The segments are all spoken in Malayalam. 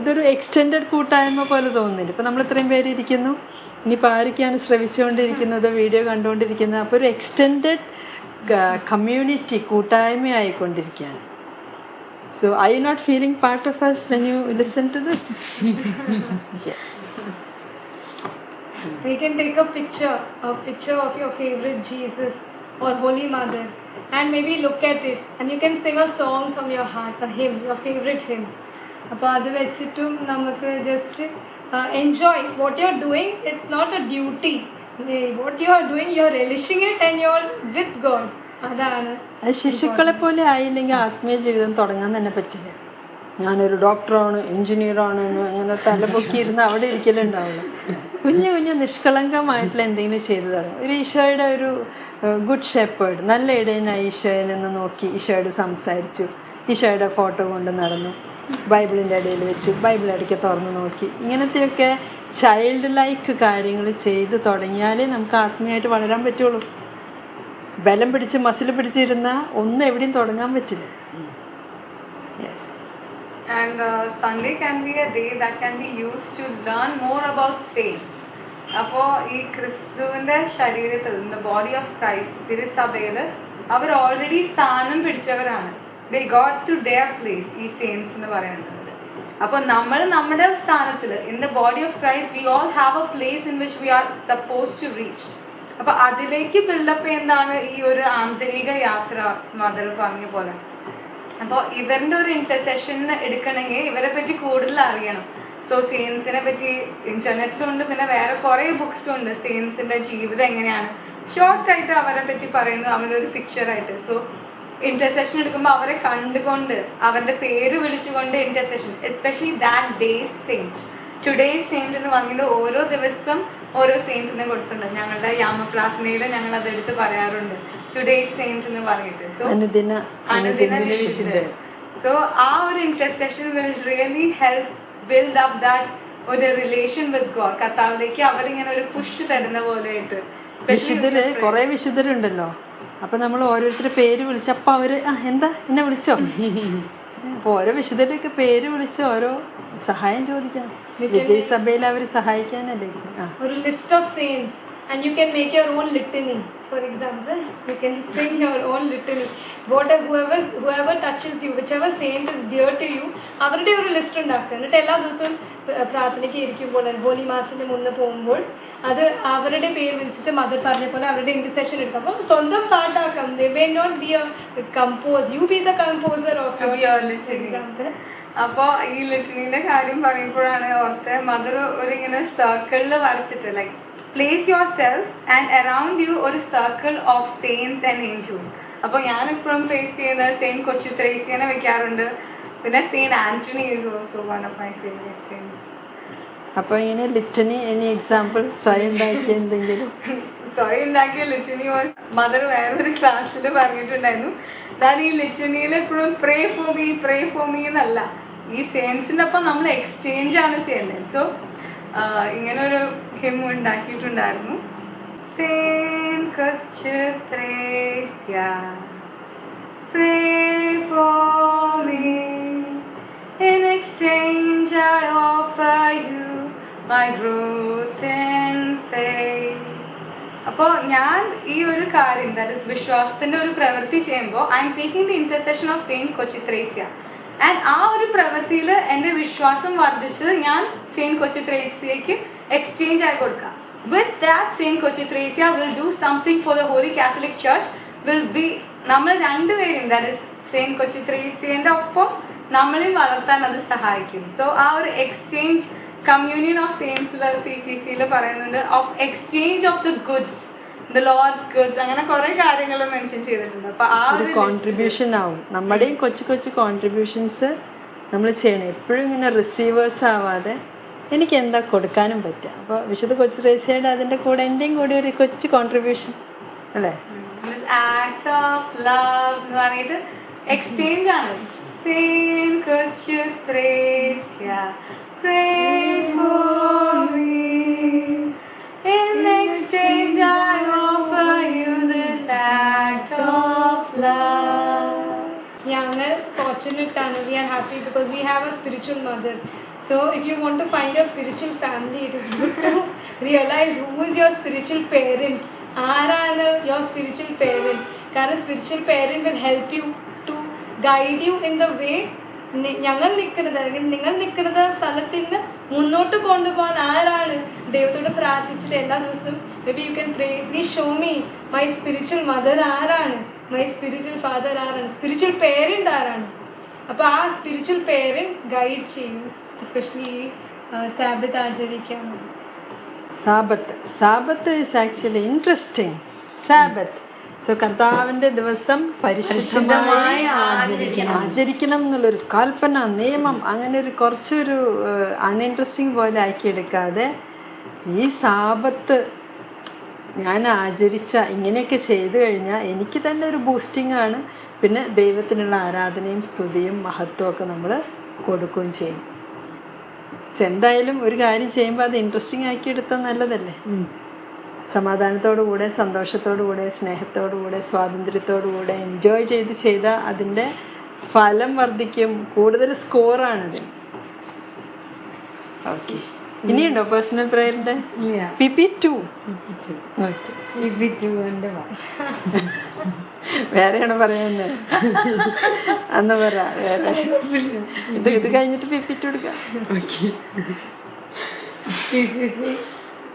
ഇതൊരു എക്സ്റ്റെൻഡഡ് കൂട്ടായ്മ പോലെ തോന്നുന്നില്ല. ഇപ്പം നമ്മൾ ഇത്രയും പേര് ഇരിക്കുന്നു. ഇനിയിപ്പോൾ ആരൊക്കെയാണ് ശ്രവിച്ചുകൊണ്ടിരിക്കുന്നത് വീഡിയോ കണ്ടുകൊണ്ടിരിക്കുന്നത്? അപ്പോൾ ഒരു extended community കൂട്ടായ്മയായിക്കൊണ്ടിരിക്കുകയാണ്. So I you not feeling part of us when you listen to this yes. We can take a picture, a picture of your favorite Jesus or Holy Mother, and maybe look at it, and you can sing a song from your heart, a hymn, your favorite hymn. അപ്പോൾ അത് വെച്ചിട്ടും നമുക്ക് just enjoy what you are doing it's not a duty what you are doing you are relishing it and you are with God അതാണ് ശിശുക്കളെ പോലെ ആയില്ലെങ്കിൽ ആത്മീയ ജീവിതം തുടങ്ങാൻ തന്നെ പറ്റില്ല. ഞാനൊരു ഡോക്ടറാണ് എഞ്ചിനീയറാണ് എന്ന് അങ്ങനെ തലപൊക്കി ഇരുന്ന് അവിടെ ഇരിക്കലുണ്ടാവുള്ളൂ കുഞ്ഞു കുഞ്ഞു നിഷ്കളങ്കമായിട്ടുള്ള എന്തെങ്കിലും ചെയ്തു തുടങ്ങും. ഒരു ഈശോയുടെ ഒരു ഗുഡ് ഷെപ്പേർഡ് നല്ല ഇടയനായി നിന്ന് നോക്കി ഈശോയോട് സംസാരിച്ചു. ഈശോയുടെ ഫോട്ടോ കൊണ്ട് നടന്നു. ബൈബിളിന്റെ ഇടയിൽ വെച്ച് ബൈബിൾ ഇടയ്ക്ക് തുറന്ന് നോക്കി. ഇങ്ങനത്തെയൊക്കെ ചൈൽഡ് ലൈക്ക് കാര്യങ്ങൾ ചെയ്ത് തുടങ്ങിയാലേ നമുക്ക് ആത്മീയമായിട്ട് വളരാൻ പറ്റുള്ളൂ. ബലം പിടിച്ച് മസിൽ പിടിച്ചിരുന്ന ഒന്നും എവിടെയും തുടങ്ങാൻ പറ്റില്ല. Yes And uh, Sunday can be a day that can be to learn more about. അപ്പോൾ ഈ ക്രിസ്തുവിന്റെ ശരീരത്തിൽ ബോഡി ഓഫ് ക്രൈസ്റ്റ് തിരുസഭയിൽ അവർ ഓൾറെഡി സ്ഥാനം പിടിച്ചവരാണ്. They got to their place ഈ സെയിൻസ് എന്ന് പറയുന്നത്. അപ്പോൾ നമ്മൾ നമ്മുടെ സ്ഥാനത്തിൽ in the body of Christ we all have a place in which we are suppose to reach അപ്പോൾ അതിലേക്ക് ബിൽഡപ്പ് എന്താണ് ഈ ഒരു ആന്തരിക യാത്ര മദർ പറഞ്ഞ പോലെ. അപ്പോൾ ഇവരുടെ ഒരു ഇന്റർസെഷൻ എടുക്കണമെങ്കിൽ ഇവരെ പറ്റി കൂടുതൽ അറിയണം. സോ സെയിൻസിനെ പറ്റി ഇന്റർനെറ്റിലുണ്ട് പിന്നെ വേറെ കുറേ ബുക്സും ഉണ്ട്. സെയിൻസിന്റെ ജീവിതം എങ്ങനെയാണ്? ഷോർട്ടായിട്ട് അവരെ പറ്റി പറയുന്നു. അവരുടെ ഒരു പിക്ചറായിട്ട് സോ ഇന്റർസെഷൻ എടുക്കുമ്പോൾ അവരെ കണ്ടുകൊണ്ട് അവരുടെ പേര് വിളിച്ചുകൊണ്ട് intercession especially that day saint today saint എന്ന് പറഞ്ഞിട്ട് ഓരോ ദിവസം ഓരോ സെയിന്റിനെ കൊടുത്തിട്ടുണ്ട്. ഞങ്ങളുടെ യാമ പ്രാർത്ഥനയിൽ ഞങ്ങൾ അതെടുത്ത് പറയാറുണ്ട്. ടുഡേ സെയിന്റ് എന്ന് പറഞ്ഞിട്ട്. സോ അനുദിന അനുദിന സോ ആ ഒരു intercession will really help build up that ഒരു റിലേഷൻ വിത്ത് ഗോഡ് കർത്താവിലേക്ക് അവരിങ്ങനെ ഒരു പുഷ് തരുന്ന പോലെയായിട്ട് വിശുദ്ധര് കുറെ വിശുദ്ധരുണ്ടല്ലോ. അപ്പൊ നമ്മൾ ഓരോരുത്തരുടെ പേര് വിളിച്ചപ്പോ അവർ ആ എന്താ? എന്നെ വിളിച്ചോ? അപ്പൊ ഓരോ വിശുദ്ധരുടെയൊക്കെ പേര് വിളിച്ച് ഓരോ സഹായം ചോദിക്കാം. വിജയ് സഭയിൽ അവർ സഹായിക്കാനല്ലേ ഒരു list of saints and you can make your own litany for example you can sing your own litany whatever whoever whoever touches you whichever saint is dear dear to you അവരുടെ ഒരു ലിസ്റ്റ് ഉണ്ടാക്കുക. എന്നിട്ട് എല്ലാ ദിവസവും പ്രാർത്ഥനയ്ക്ക് ഇരിക്കുമ്പോൾ ഹോലി മാസിന്റെ മുന്നേ പോകുമ്പോൾ അത് അവരുടെ പേര് വിളിച്ചിട്ട് മദർ പറഞ്ഞ പോലെ അവരുടെ ഇന്റർസെഷൻ എടുക്കും. അപ്പം സ്വന്തം പാട്ടാക്കാം. They may not be a compose you be the composer of. Example അപ്പോൾ ഈ ലിറ്റനിന്റെ കാര്യം പറയുമ്പോഴാണ് ഓർത്ത് മദർ ഒരു ഇങ്ങനെ സർക്കിളിൽ വരച്ചിട്ട് like place yourself and around you ഒരു circle of saints and angels അപ്പോൾ ഞാൻ എപ്പോഴും പ്ലേസ് ചെയ്യുന്നത് സെയിൻ കൊച്ചു ത്രേസ്യനെ വെക്കാറുണ്ട്. പിന്നെ saint Anthony is also one of my favourite saints അപ്പൊ ഇങ്ങനെ ലിറ്റനി എനി എക്സാമ്പിൾ സ്വയം ഉണ്ടാക്കിയ എന്തെങ്കിലും? സ്വയം ഉണ്ടാക്കിയ ലിറ്റനി വാസ് മദർ വേറൊരു ക്ലാസ്സിൽ പറഞ്ഞിട്ടുണ്ടായിരുന്നു. ഞാൻ ഈ ലിറ്റനിയിൽ എപ്പോഴും pray for me pray for me എന്നല്ല. ഈ സെയിൻസിന്റെ ഒപ്പം നമ്മൾ എക്സ്ചേഞ്ച് ആണ് ചെയ്യുന്നത് സോ ഇങ്ങനെ ഒരു ഹിം ഉണ്ടാക്കിയിട്ടുണ്ടായിരുന്നു. Pray for me. Exchange, I offer you my growth and faith. അപ്പോൾ ഞാൻ ഈ ഒരു കാര്യം ദാറ്റ് ഇസ് വിശ്വാസത്തിന്റെ ഒരു പ്രവൃത്തി ചെയ്യുമ്പോൾ I'm taking the intercession of saint Kochuthresia and ആ ഒരു പ്രവൃത്തിയിൽ എന്റെ വിശ്വാസം വർദ്ധിച്ചത് ഞാൻ സെയിന്റ് കൊച്ചിത്രേസ്യയ്ക്ക് എക്സ്ചേഞ്ച് ആയി കൊടുക്കാം. With that saint Kochuthresia will do something for the Holy Catholic Church will be നമ്മൾ രണ്ടുപേരും ദാറ്റ് ഇസ് സെയിന്റ് കൊച്ചിത്രേസ്യന്റെ ഒപ്പം നമ്മളെയും വളർത്താൻ അത് സഹായിക്കും. സോ ആ ഒരു എക്സ്ചേഞ്ച് കമ്മ്യൂണിയൻ ഓഫ് സെയിംസിൽ സി സി സിയിൽ പറയുന്നുണ്ട് of exchange of the goods the Lord's goods അങ്ങനെ കുറെ കാര്യങ്ങൾ മെൻഷൻ ചെയ്തിട്ടുണ്ട്. അപ്പൊ ആ ഒരു ഒരു കോൺട്രിബ്യൂഷൻ ആവും. നമ്മുടെയും കൊച്ചു കൊച്ചു കോൺട്രിബ്യൂഷൻസ് നമ്മൾ ചെയ്യണം. എപ്പോഴും ഇങ്ങനെ റിസീവേഴ്സ് ആവാതെ എനിക്ക് എന്താ കൊടുക്കാനും പറ്റുക. അപ്പോൾ വിശുദ്ധ കൊച്ചു റേസിയുടെ അതിന്റെ കൂടെ എന്റെയും കൂടി ഒരു കൊച്ചു കോൺട്രിബ്യൂഷൻ അല്ലേ? ആക്ട് ഓഫ് ലവ് എന്ന് പറഞ്ഞിട്ട് എക്സ്ചേഞ്ച് ആണ്. Saint Kochutrezia, pray for me. In exchange, I offer you this act of love. ഞങ്ങൾ ഫോർച്ചുനേറ്റ് ആണ് we are happy because we have a spiritual mother So if you want to find your spiritual family, it is good to realize who is your spiritual parent. ആരാണ് യുവർ സ്പിരിച്വൽ പേരന്റ് കാരണം spiritual parent will help you guide you in the way ഞങ്ങൾ നിൽക്കുന്നത് അല്ലെങ്കിൽ നിങ്ങൾ നിൽക്കുന്നത് സ്ഥലത്തിൽ നിന്ന് മുന്നോട്ട് കൊണ്ടുപോകാൻ ആരാണ്? ദൈവത്തോട് പ്രാർത്ഥിച്ചിട്ട് എല്ലാ ദിവസവും may be you can pray നീ show me my spiritual mother ആരാണ്? മൈ സ്പിരിച്വൽ ഫാദർ ആരാണ്? സ്പിരിച്വൽ പേരന്റ് ആരാണ്? അപ്പോൾ ആ സ്പിരിച്വൽ പേരന്റ് ഗൈഡ് ചെയ്യും. എസ്പെഷ്യലി സാബത്ത് ആചരിക്കാൻ. Sabbath sabbath is actually interesting sabbath so കർത്താവിന്റെ ദിവസം പരിശുദ്ധമായി ആചരിക്കണം. ആചരിക്കണം എന്നുള്ളൊരു കൽപ്പന നിയമം അങ്ങനെ ഒരു കുറച്ചൊരു അൺഇൻട്രസ്റ്റിംഗ് പോലെ ആക്കിയെടുക്കാതെ ഈ സാപത്ത് ഞാൻ ആചരിച്ച ഇങ്ങനെയൊക്കെ ചെയ്തു കഴിഞ്ഞാൽ എനിക്ക് തന്നെ ഒരു ബൂസ്റ്റിംഗ് ആണ്. പിന്നെ ദൈവത്തിനുള്ള ആരാധനയും സ്തുതിയും മഹത്വം ഒക്കെ നമ്മൾ കൊടുക്കുകയും ചെയ്യും. എന്തായാലും ഒരു കാര്യം ചെയ്യുമ്പോൾ അത് ഇൻട്രസ്റ്റിംഗ് ആക്കി എടുത്താൽ നല്ലതല്ലേ സമാധാനത്തോടു സന്തോഷത്തോടുകൂടെ സ്നേഹത്തോടുകൂടെ സ്വാതന്ത്ര്യത്തോടുകൂടെ എൻജോയ് ചെയ്ത് ചെയ്ത അതിന്റെ ഫലം വർദ്ധിക്കും. കൂടുതൽ സ്കോറാണത് ഓക്കെ ഇനിയുണ്ടോ പേഴ്സണൽ പ്രേയറിന്റെ പി പി ടു വേറെയാണ് പറയുന്നത് അന്ന് പറ വേറെ. ഇത് ഇത് കഴിഞ്ഞിട്ട് പി പി ടു എടുക്കാം.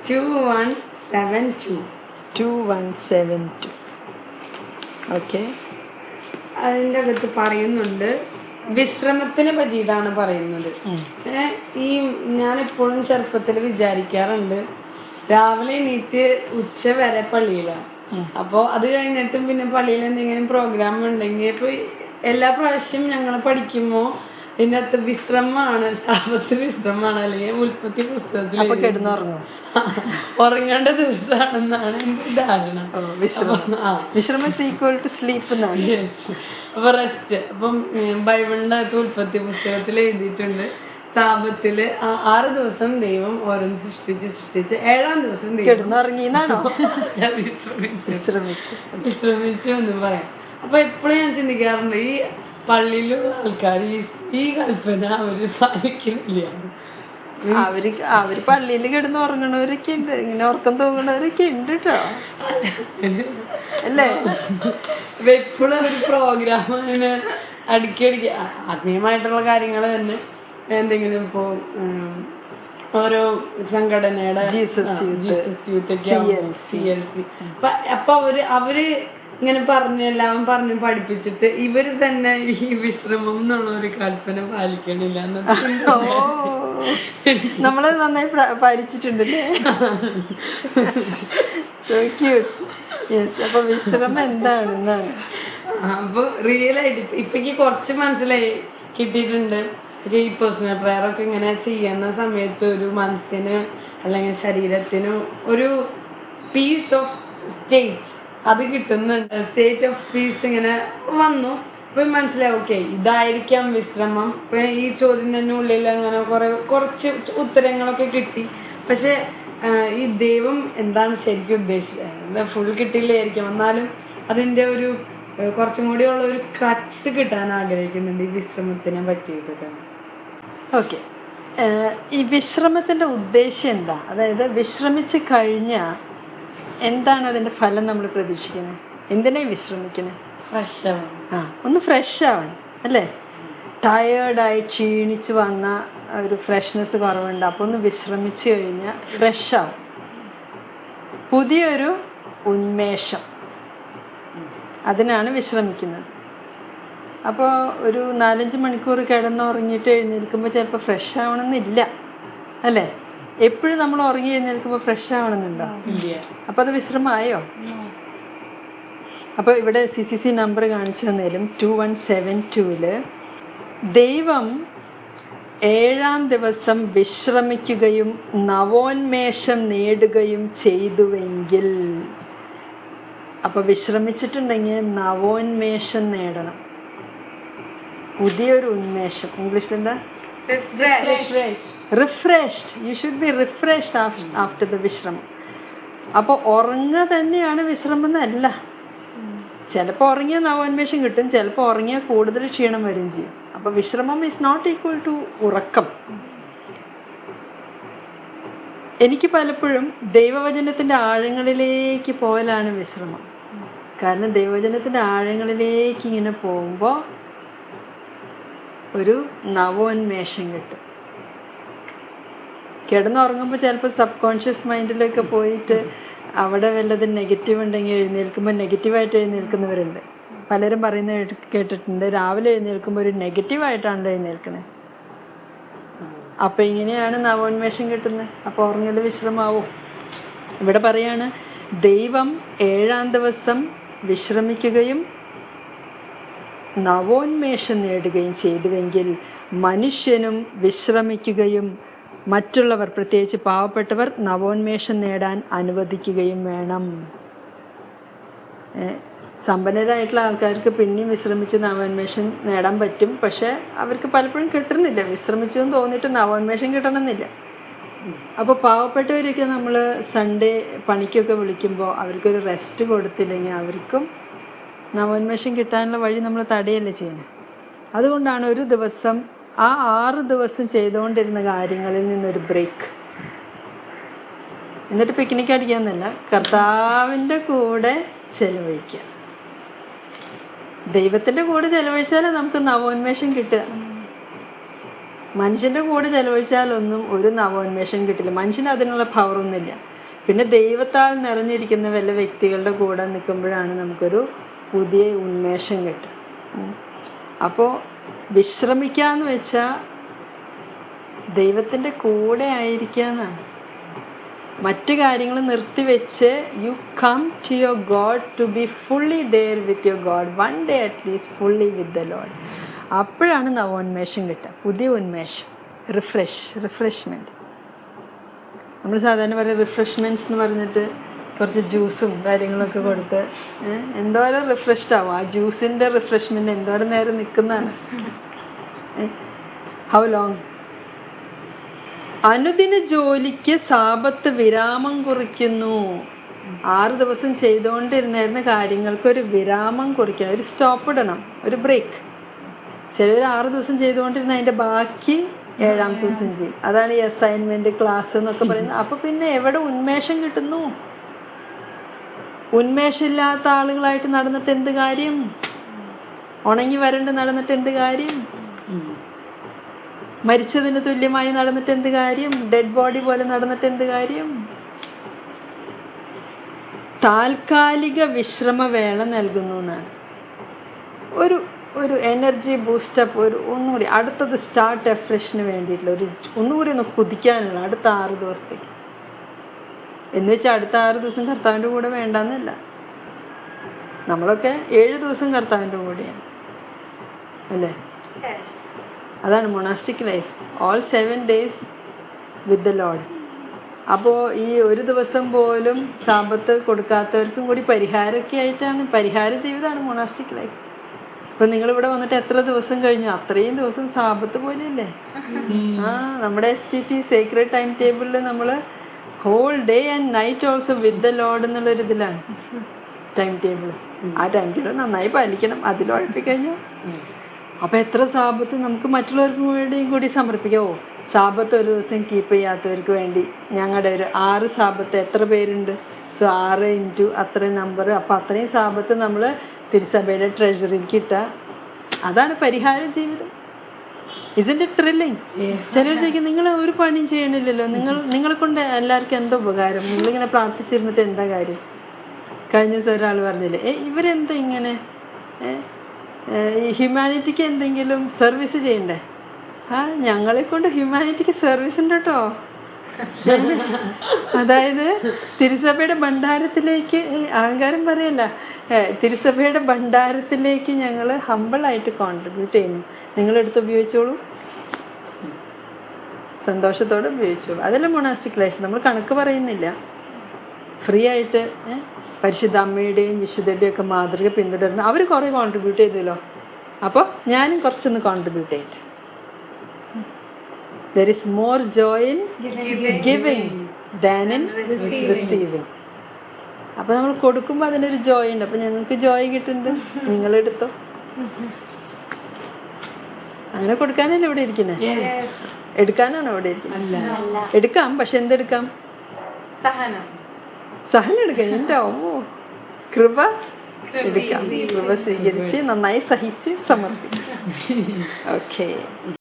Two one seven two two one seven two okay അതിന്റെ അകത്ത് പറയുന്നുണ്ട് വിശ്രമത്തിനെ പറ്റിയിട്ടാണ് പറയുന്നത്. ഈ ഞാൻ എപ്പോഴും ചെറുപ്പത്തിൽ വിചാരിക്കാറുണ്ട് രാവിലെ എണീറ്റ് ഉച്ച വരെ പള്ളിയിലാണ് അപ്പോൾ അത് കഴിഞ്ഞിട്ടും പിന്നെ പള്ളിയിൽ എന്തെങ്കിലും പ്രോഗ്രാം ഉണ്ടെങ്കിൽ ഇപ്പോൾ എല്ലാ പ്രാവശ്യം ഞങ്ങൾ പഠിക്കുമ്പോൾ ഇതിനകത്ത് വിശ്രമമാണ് സാപത്ത് വിശ്രമമാണ് അല്ലെങ്കിൽ ഉൽപ്പത്തി പുസ്തകത്തിൽ കിടന്നുറങ്ങും ഉറങ്ങേണ്ട ദിവസമാണെന്നാണ് എന്റെ ധാരണ. വിശ്രമം. ഈക്വൽ ടു സ്ലീപ്പ് അപ്പൊ റെസ്റ്റ് അപ്പം ബൈബിളിന്റെ അകത്ത് ഉൽപ്പത്തി പുസ്തകത്തിൽ എഴുതിയിട്ടുണ്ട്. സ്ഥാപത്തിൽ ആറ് ദിവസം ദൈവം ഓരോന്ന് സൃഷ്ടിച്ച് സൃഷ്ടിച്ച് ഏഴാം ദിവസം കിടന്നുറങ്ങിന്നാണോ വിശ്രമിച്ചു. വിശ്രമിച്ചു. എന്ന് പറയാം. അപ്പൊ എപ്പോഴും ഞാൻ ചിന്തിക്കാറുണ്ട് ഈ പള്ളിയിലുള്ള ആൾക്കാർ ഈ ഈ കൽപ്പന അവർ പാലിക്കുന്നില്ല. അവർ അവർ പള്ളിയിൽ കിടന്ന് ഉറങ്ങണവരൊക്കെ ഉണ്ട്. ഇങ്ങനെ ഉറക്കം തൂങ്ങണവരൊക്കെ ഉണ്ട് കേട്ടോ അല്ലേ? എപ്പോഴും ഒരു പ്രോഗ്രാം അങ്ങനെ അടിക്കടിക്ക്. ആ- ആത്മീയമായിട്ടുള്ള കാര്യങ്ങൾ തന്നെ എന്തെങ്കിലും ഇപ്പോ ഓരോ സംഘടനയുടെ ജീസസ് യൂത്ത്, ജീസസ് യൂത്ത് ഒക്കെ. C L C. അപ്പൊ അവർ അവർ ഇങ്ങനെ പറഞ്ഞു എല്ലാം പറഞ്ഞ് പഠിപ്പിച്ചിട്ട് ഇവർ തന്നെ ഈ വിശ്രമം എന്നുള്ള ഒരു കൽപ്പന പാലിക്കണില്ല നമ്മളത് നമ്മൾ നന്നായി പാലിച്ചിട്ടുണ്ട് യെസ് അപ്പൊ വിശ്രമം എന്താണ് അപ്പൊ റിയൽ ആയിട്ട് ഇപ്പൊ- കുറച്ച് മനസ്സിലായി കിട്ടിയിട്ടുണ്ട്. ഈ പേഴ്സണൽ പ്രെയർ ഒക്കെ ഇങ്ങനെ ചെയ്യുന്ന സമയത്ത് ഒരു മനസ്സിന് അല്ലെങ്കിൽ ശരീരത്തിനും ഒരു പീസ് ഓഫ് സ്റ്റേറ്റ് അത് കിട്ടുന്നുണ്ട്. സ്റ്റേറ്റ് ഓഫ് പീസ് ഇങ്ങനെ വന്നു. അപ്പം മനസ്സിലായി ഓക്കെ ഇതായിരിക്കാം വിശ്രമം. ഇപ്പം ഈ ചോദ്യം തന്നെ ഉള്ളിൽ അങ്ങനെ കുറെ കുറച്ച് ഉത്തരങ്ങളൊക്കെ കിട്ടി. പക്ഷേ ഈ ദൈവം എന്താണ് ശരിക്കും ഉദ്ദേശിച്ചത്? ഫുൾ കിട്ടില്ലായിരിക്കും എന്നാലും അതിന്റെ ഒരു കുറച്ചും കൂടി ഉള്ള ഒരു ക്രക്സ് കിട്ടാൻ ആഗ്രഹിക്കുന്നുണ്ട് ഈ വിശ്രമത്തിനെ പറ്റിയിട്ട് ഓക്കെ ഈ വിശ്രമത്തിന്റെ ഉദ്ദേശം എന്താ? അതായത് വിശ്രമിച്ച് കഴിഞ്ഞാൽ എന്താണ് അതിന്റെ ഫലം നമ്മൾ പ്രതീക്ഷിക്കുന്നത് എന്തിനാ വിശ്രമിക്കുന്നത് ഫ്രഷ് ആ ഒന്ന് ഫ്രഷ് ആവണം അല്ലേ? ടയേർഡായി ക്ഷീണിച്ച് വന്ന ഒരു ഫ്രഷ്നെസ് കുറവുണ്ട്. അപ്പോൾ ഒന്ന് വിശ്രമിച്ച് കഴിഞ്ഞാൽ ഫ്രഷ് ആവും. പുതിയൊരു ഉന്മേഷം. അതിനാണ് വിശ്രമിക്കുന്നത്. അപ്പോൾ ഒരു നാലഞ്ച് മണിക്കൂർ കിടന്നുറങ്ങിയിട്ട് എഴുന്നേൽക്കുമ്പോൾ ചിലപ്പോൾ ഫ്രഷ് ആവണമെന്നില്ല അല്ലേ? എപ്പോഴും നമ്മൾ ഉറങ്ങി എഴുന്നേൽക്കുമ്പോൾ ഫ്രഷ് ആവണമെന്നുണ്ടോ? അപ്പൊ അത് വിശ്രമമായോ? അപ്പോൾ ഇവിടെ സി സി സി നമ്പർ കാണിച്ചു തന്നേലും ടു വൺ സെവൻ ടുവിൽ ദൈവം ഏഴാം ദിവസം വിശ്രമിക്കുകയും നവോന്മേഷം നേടുകയും ചെയ്തുവെങ്കിൽ അപ്പോൾ വിശ്രമിച്ചിട്ടുണ്ടെങ്കിൽ നവോന്മേഷം നേടണം. പുതിയൊരു ഉന്മേഷം. ഇംഗ്ലീഷിൽ എന്താ refreshed you should be refreshed after the വിശ്രമം അപ്പോൾ ഉറങ്ങുക തന്നെയാണ് വിശ്രമം എന്നല്ല. ചിലപ്പോൾ ഉറങ്ങിയാൽ നവോന്മേഷം കിട്ടും ചിലപ്പോൾ ഉറങ്ങിയാൽ കൂടുതൽ ക്ഷീണം വരും ചെയ്യും. അപ്പോൾ വിശ്രമം ഈസ് നോട്ട് ഈക്വൽ ടു ഉറക്കം. എനിക്ക് പലപ്പോഴും ദൈവവചനത്തിന്റെ ആഴങ്ങളിലേക്ക് പോകലാണ് വിശ്രമം കാരണം ദൈവവചനത്തിന്റെ ആഴങ്ങളിലേക്ക് ഇങ്ങനെ പോകുമ്പോൾ ഒരു നവോന്മേഷം കിട്ടും. കിടന്നുറങ്ങുമ്പോൾ ചിലപ്പോൾ സബ് കോൺഷ്യസ് മൈൻഡിലൊക്കെ പോയിട്ട് അവിടെ വല്ലതും നെഗറ്റീവ് ഉണ്ടെങ്കിൽ എഴുന്നേൽക്കുമ്പോൾ നെഗറ്റീവായിട്ട് എഴുന്നേൽക്കുന്നവരുണ്ട്. പലരും പറയുന്നത് കേട്ടിട്ടുണ്ട് രാവിലെ എഴുന്നേൽക്കുമ്പോൾ ഒരു നെഗറ്റീവായിട്ടാണ് എഴുന്നേൽക്കുന്നത് അപ്പം ഇങ്ങനെയാണ് നവോന്മേഷം കിട്ടുന്നത്. അപ്പോൾ ഉറങ്ങൽ വിശ്രമാവും. ഇവിടെ പറയാണ് ദൈവം ഏഴാം ദിവസം വിശ്രമിക്കുകയും നവോന്മേഷം നേടുകയും ചെയ്തുവെങ്കിൽ മനുഷ്യനും വിശ്രമിക്കുകയും മറ്റുള്ളവർ പ്രത്യേകിച്ച് പാവപ്പെട്ടവർ നവോന്മേഷം നേടാൻ അനുവദിക്കുകയും വേണം. സമ്പന്നരായിട്ടുള്ള ആൾക്കാർക്ക് പിന്നെയും വിശ്രമിച്ച് നവോന്മേഷം നേടാൻ പറ്റും. പക്ഷെ അവർക്ക് പലപ്പോഴും കിട്ടുന്നില്ല. വിശ്രമിച്ചു എന്ന് തോന്നിയിട്ട് നവോന്മേഷം കിട്ടണമെന്നില്ല. അപ്പോൾ പാവപ്പെട്ടവരൊക്കെ നമ്മൾ സൺഡേ പണിക്കൊക്കെ വിളിക്കുമ്പോൾ അവർക്കൊരു റെസ്റ്റ് കൊടുത്തില്ലെങ്കിൽ അവർക്കും നവോന്മേഷം കിട്ടാനുള്ള വഴി നമ്മൾ തടയല്ലേ ചെയ്യുന്നത് അതുകൊണ്ടാണ് ഒരു ദിവസം ആ ആറ് ദിവസം ചെയ്തുകൊണ്ടിരുന്ന കാര്യങ്ങളിൽ നിന്നൊരു ബ്രേക്ക് എന്നിട്ട് പിക്നിക് അടിക്കാന്നല്ല കർത്താവിന്റെ കൂടെ ചെലവഴിക്കുക. ദൈവത്തിന്റെ കൂടെ ചെലവഴിച്ചാലേ നമുക്ക് നവോന്മേഷം കിട്ടുക. മനുഷ്യന്റെ കൂടെ ചെലവഴിച്ചാലൊന്നും ഒരു നവോന്മേഷം കിട്ടില്ല. മനുഷ്യന് അതിനുള്ള പവറൊന്നുമില്ല പിന്നെ ദൈവത്താൽ നിറഞ്ഞിരിക്കുന്ന വല്ല വ്യക്തികളുടെ കൂടെ നിൽക്കുമ്പോഴാണ് നമുക്കൊരു പുതിയ ഉന്മേഷം കിട്ടുക. അപ്പോൾ വിശ്രമിക്കാന്ന് വെച്ചാൽ ദൈവത്തിന്റെ കൂടെ ആയിരിക്കുക എന്നാണ് മറ്റു കാര്യങ്ങൾ നിർത്തിവെച്ച് you come to your God to be fully there with your God one day at least fully with the Lord അപ്പോഴാണ് നവോന്മേഷം കിട്ടുക. പുതിയ ഉന്മേഷം. റിഫ്രഷ് റിഫ്രഷ്മെന്റ് നമ്മൾ സാധാരണ പറയുക റിഫ്രഷ്മെന്റ്സ് എന്ന് പറഞ്ഞിട്ട് കുറച്ച് ജ്യൂസും കാര്യങ്ങളൊക്കെ കൊടുത്ത് എന്തോരം റിഫ്രഷ്ഡ് ആവും. ആ ജ്യൂസിന്റെ റിഫ്രഷ്മെന്റ് എന്തോരം നേരം നിൽക്കുന്നതാണ്. ഹൗ ലോങ് അനുദിന ജോലിക്ക് സാപത്ത് വിരാമം കുറിക്കുന്നു. ആറ് ദിവസം ചെയ്തുകൊണ്ടിരുന്നായിരുന്ന കാര്യങ്ങൾക്ക് ഒരു വിരാമം കുറിക്കണം ഒരു സ്റ്റോപ്പ് ഇടണം ഒരു ബ്രേക്ക് ചിലർ ആറ് ദിവസം ചെയ്തുകൊണ്ടിരുന്ന അതിന്റെ ബാക്കി ഏഴാം ദിവസം ചെയ്യും. അതാണ് ഈ അസൈൻമെന്റ് ക്ലാസ് എന്നൊക്കെ പറയുന്നത്. അപ്പോൾ പിന്നെ എവിടെ ഉന്മേഷം കിട്ടുന്നു? ഉന്മേഷമില്ലാത്ത ആളുകളായിട്ട് നടന്നിട്ട് എന്ത് കാര്യം? ഉണങ്ങി വരണ്ട് നടന്നിട്ട് എന്ത് കാര്യം? മരിച്ചതിന് തുല്യമായി നടന്നിട്ട് എന്ത് കാര്യം? ഡെഡ് ബോഡി പോലെ നടന്നിട്ട് എന്ത് കാര്യം? താൽക്കാലിക വിശ്രമ വിശ്രമവേള നൽകുന്നു എന്നാണ്. ഒരു ഒരു എനർജി ബൂസ്റ്റപ്പ് ഒരു ഒന്നുകൂടി അടുത്തത് സ്റ്റാർട്ട് എഫ്രഷിന് വേണ്ടിയിട്ടുള്ള ഒരു ഒന്നുകൂടി ഒന്ന് കുതിക്കാനുള്ള അടുത്ത ആറ് ദിവസത്തേക്ക്. എന്ന് വെച്ചാൽ അടുത്ത ആറ് ദിവസം കർത്താവിന്റെ കൂടെ വേണ്ടെന്നല്ല. നമ്മളൊക്കെ ഏഴ് ദിവസം കർത്താവിന്റെ കൂടെയാണ്. അല്ലേ? അതാണ് monastic life all seven days with the Lord അപ്പോൾ ഈ ഒരു ദിവസം പോലും സാമ്പത്ത് കൊടുക്കാത്തവർക്കും കൂടി പരിഹാരമൊക്കെ ആയിട്ടാണ് പരിഹാര ജീവിതമാണ് മൊണാസ്റ്റിക് ലൈഫ് ഇപ്പം നിങ്ങളിവിടെ വന്നിട്ട് എത്ര ദിവസം കഴിഞ്ഞു? അത്രയും ദിവസം സാമ്പത്ത് പോലെയല്ലേ? ആ നമ്മുടെ S T T secret time ടേബിളിൽ നമ്മൾ whole day and night also with the Lord എന്നുള്ളൊരു ഇതിലാണ്. ടൈം ടേബിൾ ആ ടൈം ടേബിൾ നന്നായി പാലിക്കണം. അതിൽ ഉഴപ്പിക്കഴിഞ്ഞാൽ അപ്പോൾ എത്ര സാപത്ത് നമുക്ക് മറ്റുള്ളവർക്ക് വേണ്ടിയും കൂടി സമർപ്പിക്കാമോ സാപത്ത് ഒരു ദിവസം കീപ്പ് ചെയ്യാത്തവർക്ക് വേണ്ടി. ഞങ്ങളുടെ ഒരു ആറ് സാപത്ത് എത്ര പേരുണ്ട്? സോ ആറ് ഇന്റു അത്രയും നമ്പർ അപ്പോൾ അത്രയും സാപത്ത് നമ്മൾ തിരുസഭയുടെ ട്രഷറിക്ക് ഇട്ടാൽ അതാണ് പരിഹാരം ജീവിതം. ഇതിന്റെ ത്രില്ലിങ് ചിലർ ചോദിക്കും നിങ്ങൾ ഒരു പണിയും ചെയ്യണില്ലല്ലോ. നിങ്ങൾ നിങ്ങളെ കൊണ്ട് എല്ലാവർക്കും എന്താ ഉപകാരം? നിങ്ങളിങ്ങനെ പ്രാർത്ഥിച്ചിരുന്നിട്ട് എന്താ കാര്യം? കഴിഞ്ഞ ദിവസം ഒരാൾ പറഞ്ഞില്ലേ ഏ ഇവരെന്താ ഇങ്ങനെ? ഹ്യൂമാനിറ്റിക്ക് എന്തെങ്കിലും സർവീസ് ചെയ്യണ്ടേ? ആ ഞങ്ങളെ കൊണ്ട് ഹ്യൂമാനിറ്റിക്ക് സർവീസ് ഉണ്ട് കേട്ടോ അതായത് തിരുസഭയുടെ ഭണ്ഡാരത്തിലേക്ക് അഹങ്കാരം പറയല്ല. തിരുസഭയുടെ ഭണ്ഡാരത്തിലേക്ക് ഞങ്ങൾ ഹമ്പിളായിട്ട് കോൺട്രിബ്യൂട്ട് ചെയ്യുന്നു. നിങ്ങൾ നിങ്ങളെടുത്ത് ഉപയോഗിച്ചോളൂ. സന്തോഷത്തോടെ ഉപയോഗിച്ചോളൂ. അതല്ല മൊണാസ്റ്റിക് ലൈഫ് നമ്മൾ കണക്ക് പറയുന്നില്ല. ഫ്രീ ആയിട്ട് പരിശുദ്ധ അമ്മയുടെയും വിശുദ്ധയുടെയും ഒക്കെ മാതൃക പിന്തുടർന്ന് അവർ കുറേ കോൺട്രിബ്യൂട്ട് ചെയ്തല്ലോ. അപ്പോൾ ഞാനും കുറച്ചൊന്ന് കോൺട്രിബ്യൂട്ട് ചെയ്യട്ടെ. There is more joy in giving than in receiving അപ്പൊ നമ്മൾ കൊടുക്കുമ്പോൾ അതിനൊരു ജോയ് ഉണ്ട്. അപ്പൊ ഞങ്ങൾക്ക് ജോയ് കിട്ടുന്നുണ്ട്. നിങ്ങൾ എടുത്തോ? അങ്ങനെ കൊടുക്കാനല്ലേ ഇവിടെ ഇരിക്കുന്നത് എടുക്കാനാണോ ഇവിടെ ഇരിക്കുന്നത് എടുക്കാം. പക്ഷെ എന്തെടുക്കാം? സഹനം. സഹനം എടുക്കാം. എന്റെ ഓ കൃപ എടുക്കാം. കൃപ സ്വീകരിച്ച് നന്നായി സഹിച്ച് സമർപ്പിക്കാം. ഓക്കെ